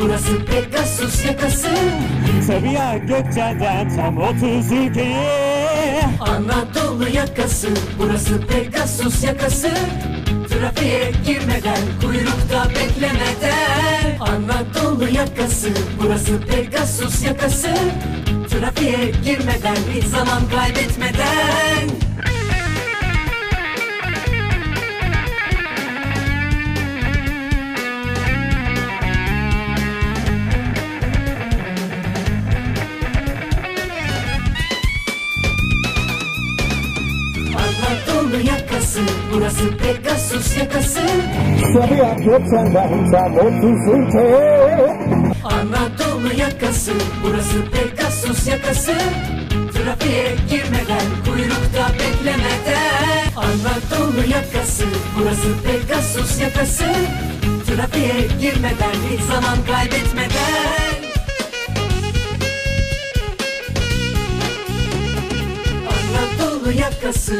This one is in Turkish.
burası Pegasus yakası. Sabiha Gökçen'den tam 30 ülkeye Anadolu yakası burası Pegasus yakası. Trafiğe girmeden kuyrukta beklemeden. Anadolu yakası burası Pegasus yakası. Trafiğe girmeden hiç zaman kaybetmeden yakası burası Pegasus yakası. Sabiha Gökçen'den tam 30 ülkeye Anadolu yakası burası Pegasus yakası. Trafiğe girmeden kuyrukta beklemeden. Anadolu yakası burası Pegasus yakası. Trafiğe girmeden hiç zaman kaybetmeden. Anadolu yakası